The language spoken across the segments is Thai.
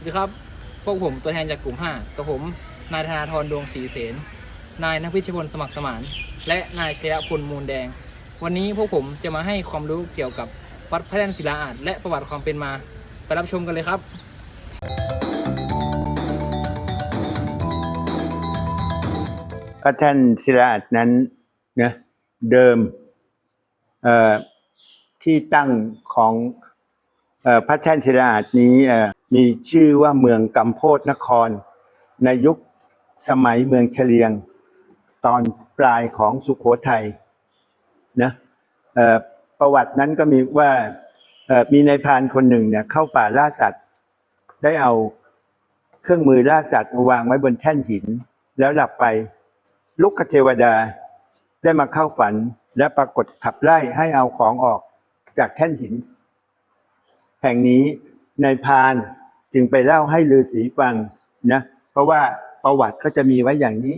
สวัสดีครับ พวกผมตัวแทนจากกลุ่ม 5 กับผม นายธนาธรดวงศรีเสน นายนพิชพลสมัครสมาน และนายชยพลมูลแดง วันนี้พวกผมจะมาให้ความรู้เกี่ยวกับวัดพระแท่นศิลาอาจและประวัติความเป็นมา ไปรับชมกันเลยครับพระแท่นศิลาอาจนั้นนะเดิมที่ตั้งของ พระแท่นศิลาอาจนี้มีชื่อว่าเมืองกัมโพธนคร ในยุคสมัยเมืองเฉลียง ตอนปลายของสุขโขทัยนะประวัตินั้นก็มีว่ามีนายพานคนหนึ่งเนี่ยเข้าป่าล่าสัตว์ ได้เอาเครื่องมือล่าสัตว์มาวางไว้บนแท่นหิน แล้วหลับไปลุกเทวดาได้มาเข้าฝันและปรากฏขับไล่ให้เอาของออกจากแท่นหิน แห่งนี้นายพรานจึงไปเล่าให้ฤาษีฟังนะเพราะว่าประวัติก็จะมีไว้อย่างนี้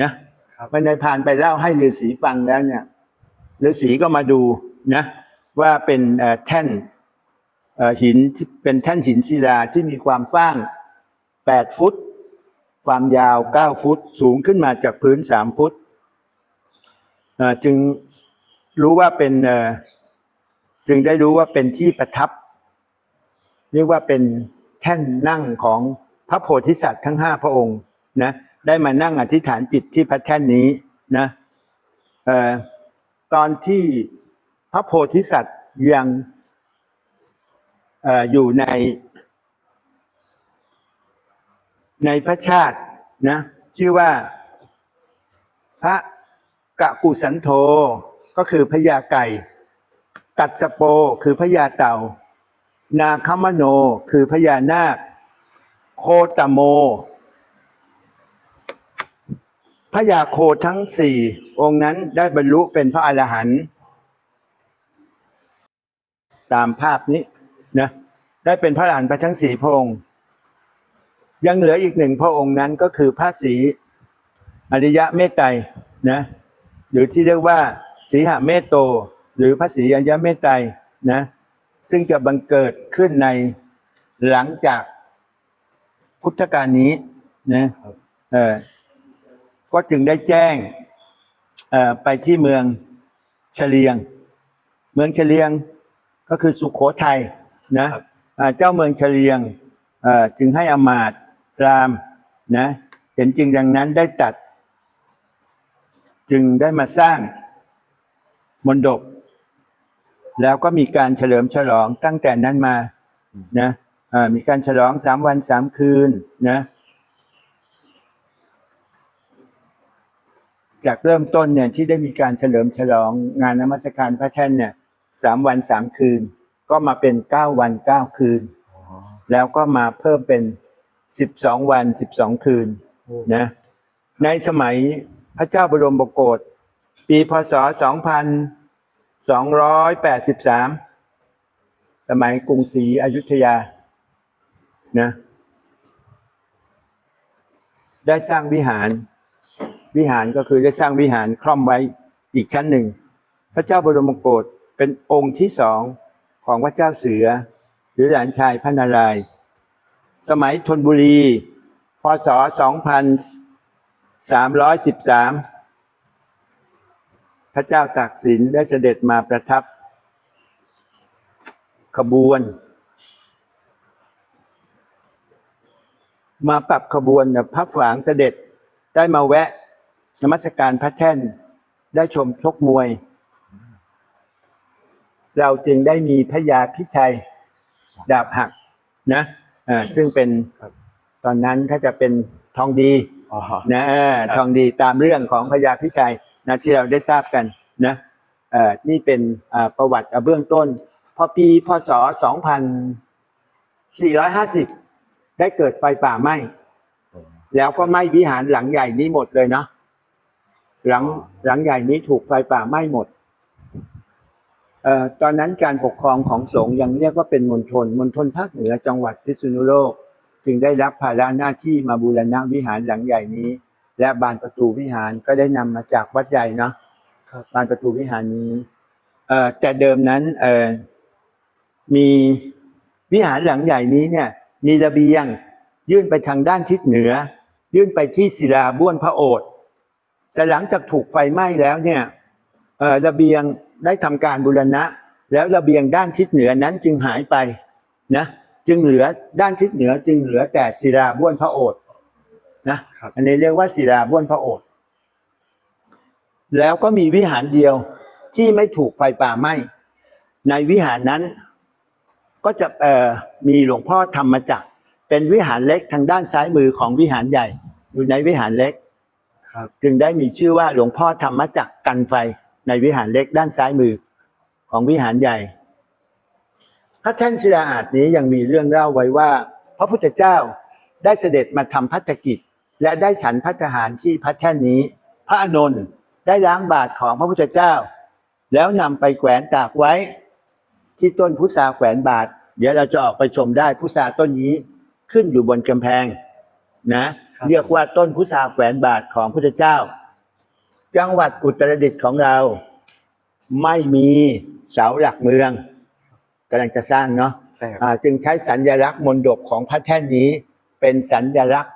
นะครับว่านายพรานไปเล่าให้ฤาษีฟังแล้วเนี่ยฤาษีก็มาดูนะว่าเป็นเอ่อแท่นเอ่อหินที่เป็นแท่นหินศิลาที่มีความฟ้างแปดฟุต ความยาว9ฟุต สูงขึ้นมาจากพื้น3ฟุตเอ่อจึงรู้ว่าเป็นเอ่อ จึงได้รู้ว่าเป็นที่ประทับ เรียกว่าเป็นแท่นนั่งของพระโพธิสัตว์ทั้งห้าพระองค์นะได้มานั่งอธิษฐานจิตที่พระแท่นนี้นะออตอนที่พระโพธิสัตว์ยังอออยู่ใน ในพระชาตินะชื่อว่าพระกะกุสันโธก็คือพญาไก่ กัดสโปคือพญาเต่า นาคมโนคือพญานาค โคตโมพญาโคทั้งสี่องค์นั้นได้บรรลุเป็นพระอรหันต์ตามภาพนี้นะได้เป็นพระอรหันต์ไปทั้งสี่พระองค์ยังเหลืออีกหนึ่งพระองค์นั้นก็คือพระศรีอริยะเมตไตรนะหรือที่เรียกว่าสีหเมตโต หรือพระศรีอริยะเมตไตรนะซึ่งจะบังเกิดขึ้นในหลังจากพุทธกาลนี้นะเออก็จึงได้แจ้งเอ่อไปที่เมืองเฉลียง เมืองเฉลียงก็คือสุขโขทัยนะอ่าเจ้าเมืองเฉลียงเอ่อจึงให้อมาตย์พราหมณ์นะเห็นจริงดังนั้นได้ตัด จึงได้มาสร้างมณฑป แล้วก็มีการเฉลิมฉลองตั้งแต่นั้นมานะอ่ามีการฉลองสามวันสามคืนนะจากเริ่มต้นเนี่ยที่ได้มีการเฉลิมฉลองงานนมัสการพระแท่นเนี่ยสามวันสามคืน ก็มาเป็นเก้าวันเก้าคืน แล้วก็มาเพิ่มเป็นสิบสองวันสิบสองคืนนะในสมัยพระเจ้าบรมโกศปีพศสองพัน สองร้อยแปดสิบสามสมัยกรุงศรีอยุธยานะได้สร้างวิหาร วิหารก็คือได้สร้างวิหารคล่อมไว้อีกชั้นหนึ่ง พระเจ้าบรมโกศเป็นองค์ที่สองของพระเจ้าเสือ หรือหลานชายพระนาราย สมัยธนบุรี พศ 2313 พระเจ้าตากสินได้เสด็จมาประทับ ขบวน มาปรับขบวนเนี่ยพระฝางเสด็จได้มาแวะนมัสการพระแท่นได้ชมชกมวย เราจึงได้มีพระยาพิชัยดาบหักนะอ่าซึ่งเป็นครับตอนนั้นถ้าจะเป็นทองดีอ๋อนะเออทองดีตามเรื่องของพญาพิชัย นะที่เราได้ทราบกันนะเอ่อนี่เป็นประวัติเบื้องต้น พอปีพศ 2450 ได้เกิดไฟป่าไหม้แล้วก็ไหม้วิหารหลังใหญ่นี้หมดเลยเนาะหลังหลังใหญ่นี้ถูกไฟป่าไหม้หมดเอ่อตอนนั้นการปกครองของสงฆ์ยังเรียกว่าเป็นมณฑลมณฑลภาคเหนือจังหวัดพิษณุโลก จึงได้รับภาระหน้าที่มาบูรณะวิหารหลังใหญ่นี้ และบานประตูวิหารก็ได้นำมาจากวัดใหญ่เนาะครับบานประตูวิหารนี้ เอ่อแต่เดิมนั้น เอ่อมีวิหารหลังใหญ่นี้เนี่ย มีระเบียง ยื่นไปทางด้านทิศเหนือ ยื่นไปที่ศิลาบ้วนพระโอษฐ์แต่หลังจากถูกไฟไหม้แล้วเนี่ยเอ่อระเบียงได้ทำการบูรณะ แล้วระเบียงด้านทิศเหนือนั้นจึงหายไปนะจึงเหลือด้านทิศเหนือจึงเหลือแต่ศิลาบ้วนพระโอษฐ์ นะครับอันนี้เรียกว่าศิลาบ้วนพระโอษฐ์แล้วก็มีวิหารเดียวที่ไม่ถูกไฟป่าไหม้ในวิหารนั้นก็จะเอ่อมีหลวงพ่อธรรมจักร เป็นวิหารเล็กทางด้านซ้ายมือของวิหารใหญ่ อยู่ในวิหารเล็กครับจึงได้มีชื่อว่าหลวงพ่อธรรมจักรกันไฟในวิหารเล็กด้านซ้ายมือของวิหารใหญ่ พระแท่นศิลาอาสน์นี้ยังมีเรื่องเล่าไว้ว่า พระพุทธเจ้าได้เสด็จมาทำพัฒกิจ และได้ฉันพัฒหารที่พระแท่นนี้ พระอานนท์ได้ล้างบาทของพระพุทธเจ้า แล้วนำไปแขวนตากไว้ ที่ต้นพุทราแขวนบาท เดี๋ยวเราจะออกไปชมได้พุทราต้นนี้ขึ้นอยู่บนกำแพงนะครับเรียกว่าต้นพุทราแขวนบาทของพุทธเจ้า จังหวัดอุตรดิตถ์ของเรา ไม่มีเสาหลักเมืองกำลังจะสร้างเนาะใช่ครับอ่าจึงใช้สัญลักษณ์มนดบของพระแท่นนี้ เป็นสัญลักษณ์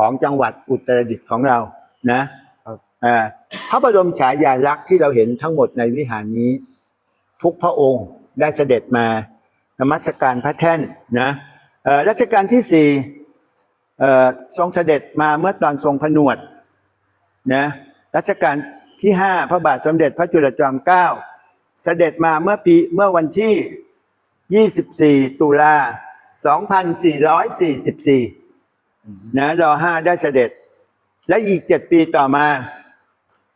ของจังหวัดอุตรดิตถ์ของเรานะครับอ่าพระบรมฉายาลักษณ์ที่เราเห็นทั้งหมดในวิหารนี้ ทุกพระองค์ได้เสด็จมานมัสการพระแท่นนะเอ่อรัชกาลที่สี่เอ่อทรงเสด็จมาเมื่อตอนทรงผนวดนะรัชกาลที่ห้าพระบาทสมเด็จพระจุลจอมเกล้าเสด็จมาเมื่อปีเมื่อวันที่ 24 ตุลา 2444 นะรอห้าได้เสด็จ และอีกเจ็ดปีต่อมา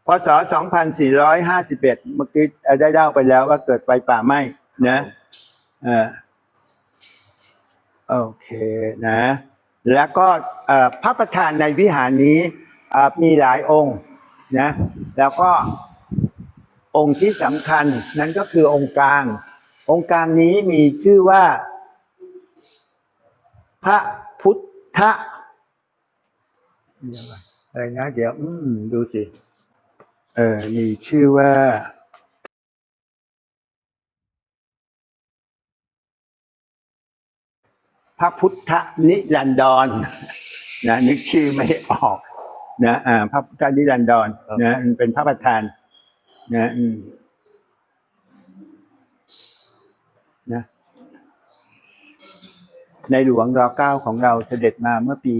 พศ 2451 เมื่อกี้เอ่อได้เล่าไปแล้วว่าเกิดไฟป่าไหม้นะอ่อโอเคนะ แล้วก็พระประธานในวิหารนี้มีหลายองค์นะ แล้วก็องค์ที่สำคัญนั้นก็คือองค์กลาง องค์กลางนี้มีชื่อว่า พระพุทธ อะไรนะเดี๋ยว อืม ดูสิ เออมีชื่อว่าพระพุทธนิรันดรนะนึกชื่อไม่ออกนะอ่าพระพุทธนิรันดรนะเป็นพระประธานนะอืมนะ ในหลวงรอเก้าของเราเสด็จมาเมื่อปี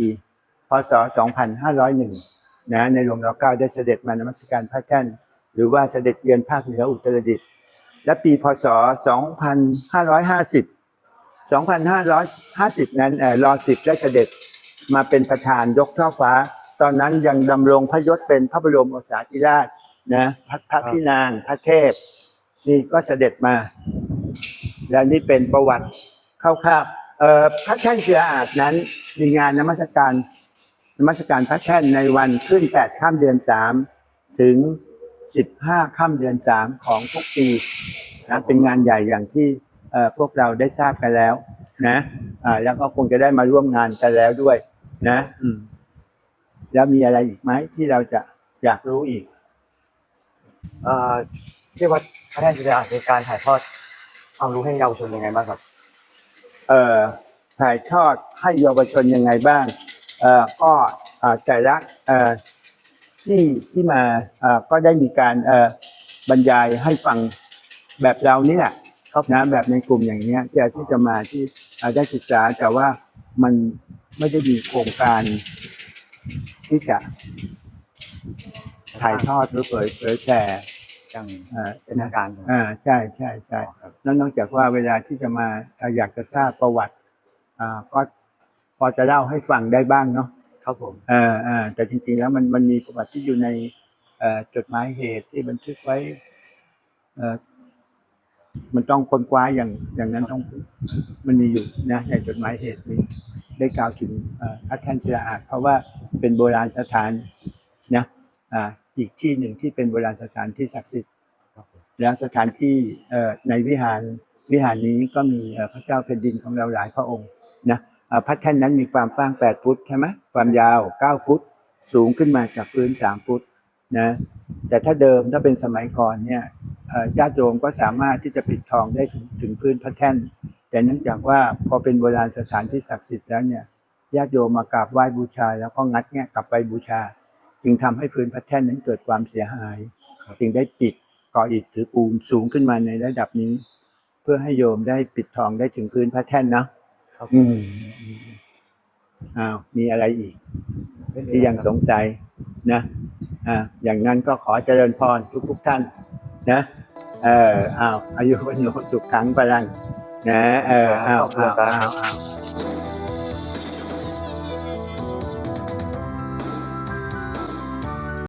พศ 2501 นะ ในหลวงรอเก้าได้เสด็จมานมัสการพระท่าน หรือว่าเสด็จเยือนภาคเหนืออุตรดิตถ์ และปี พศ 2550 2550 นั้นเอ่อรอสิบได้เสด็จมาเป็นประธานยกช่อฟ้า ตอนนั้นยังดำรงพระยศเป็นพระบรมโอษาธิราชนะพระพระพี่นางพระเทพ นี่ก็เสด็จมา และนี่เป็นประวัติคร่าวๆ เอ่อพระแท่นเสืออาจนั้นมีงานนมัสการนมัสการพระแท่นในวันขึ้นแปดข้ามเดือนสามถึงสิบห้าข้ามเดือนสามของทุกปีนะเป็นงานใหญ่อย่างที่เอ่อพวกเราได้ทราบกันแล้ว นะอ่าแล้วก็คงจะได้มาร่วมงานกันแล้วด้วย นะอืมแล้วมีอะไรอีกไหมที่เราจะอยากรู้อีก เอ่อที่วัดพระแท่นศิลาอาสน์มีการถ่ายทอดความรู้ให้เยาวชนยังไงบ้างครับ เอ่อถ่ายทอดให้เยาวชนยังไงบ้างเอ่อก็เอ่อแต่ละเอ่อที่ที่มาเอ่อก็ได้มีการเอ่อบรรยายให้ฟังแบบเรานี่แหละครับนะแบบในกลุ่มอย่างเนี้ยที่ที่จะมาที่เอ่อได้ศึกษาแต่ว่ามันไม่ได้มีโครงการที่จะถ่ายทอดหรือเผยเผยแผ่อ ย่างเอ่อเป็นทางการอ่าใช่ใช่ใช่ครับแล้วนอกจากว่าเวลาที่จะมาเอ่ออยากจะทราบประวัติอ่าก็พอจะเล่าให้ฟังได้บ้างเนาะครับผมเออเออแต่จริง ๆ แล้วมันมันมีประวัติที่อยู่ในเอ่อจดหมายเหตุที่บันทึกไว้เอ่อมันต้องค้นคว้าอย่างอย่างนั้นต้องมันมีอยู่นะในจดหมายเหตุมีได้กล่าวถึงเอ่อพระแท่นศิลาอาสน์เพราะว่าเป็นโบราณสถานนะ อ่าอีกที่หนึ่งที่เป็นโบราณสถานที่ศักดิ์สิทธิ์ครับผมแล้วสถานที่เอ่อในวิหารวิหารนี้ก็มีเอ่อพระเจ้าแผ่นดินของเราหลายพระองค์นะอ่าพระแท่นนั้นมีความกว้าง 8 ฟุตใช่ไหมความยาว 9 ฟุต สูงขึ้นมาจากพื้น 3 ฟุตนะแต่ถ้าเดิมถ้าเป็นสมัยก่อนเนี่ยเอ่อญาติโยมก็สามารถที่จะปิดทองได้ถึงถึงพื้นพระแท่น แต่เนื่องจากว่าพอเป็นโบราณสถานที่ศักดิ์สิทธิ์แล้วเนี่ยญาติโยมมากราบไหว้บูชา แล้วก็งัดแงะกลับไปบูชา จึงทำให้พื้นพระแท่นนั้นเกิดความเสียหาย จึงได้ปิดก่ออิฐถือปูนสูงขึ้นมาในระดับนี้ เพื่อให้โยมได้ปิดทองได้ถึงพื้นพระแท่นเนาะครับอืมอ้าวมีอะไรอีก ที่ยังสงสัยนะอ่าอย่างนั้นก็ขอเจริญพรทุกๆท่าน นะเอออ้าวอายุวันโนสุขขังพลังนะเอออ้าวอ้าวอ้าวอ้าว